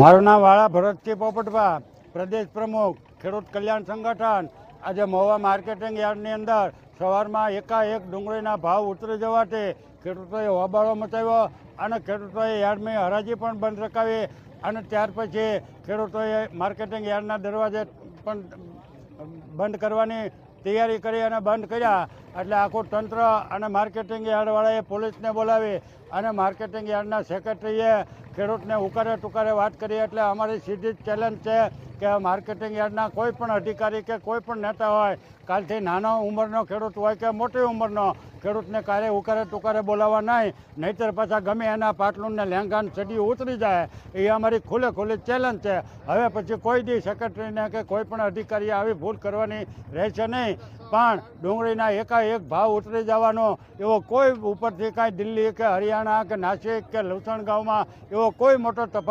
મારું નામ વાળા ભરતસિંહ પોપટભા પ્રદેશ પ્રમુખ, ખેડૂત કલ્યાણ સંગઠન. આજે મહુવા માર્કેટિંગ યાર્ડની અંદર સવારમાં એકાએક ડુંગળીના ભાવ ઉતરી જવાથી ખેડૂતોએ હોબાળો મચાવ્યો અને ખેડૂતોએ યાર્ડમાં હરાજી પણ બંધ રખાવી અને ત્યાર પછી ખેડૂતોએ માર્કેટિંગ યાર્ડના દરવાજે પણ બંધ કરવાની તૈયારી કરી અને બંધ કર્યા. એટલે આખું તંત્ર અને માર્કેટિંગ યાર્ડવાળાએ પોલીસને બોલાવી અને માર્કેટિંગ યાર્ડના સેક્રેટરીએ ખેડૂતને ઉકારે ટુકારે વાત કરી. એટલે અમારી સીધી જ ચેલેન્જ છે કે માર્કેટિંગ યાર્ડના કોઈ પણ અધિકારી કે કોઈ પણ નેતા હોય, કાલથી નાનો ઉંમરનો ખેડૂત હોય કે મોટી ઉંમરનો ખેડૂતને કારે ઉકારે ટુકારે બોલાવવા નહીં. નહીંતર પાછા ગમે એના પાટલુંને લેંગાન ચડી ઉતરી જાય. એ અમારી ખુલ્લે ખુલ્લી ચેલેન્જ છે. હવે પછી કોઈ દી સેક્રેટરીને કે કોઈ પણ અધિકારીએ આવી ભૂલ કરવાની રહેશે નહીં. પણ ડુંગળીના એકાએક ભાવ ઉતરી જવાનો, એવો કોઈ ઉપરથી કાંઈ દિલ્હી કે હરિયાણા કે નાસિક કે લુસણગાંવમાં એવો કોઈ મોટો તફાવત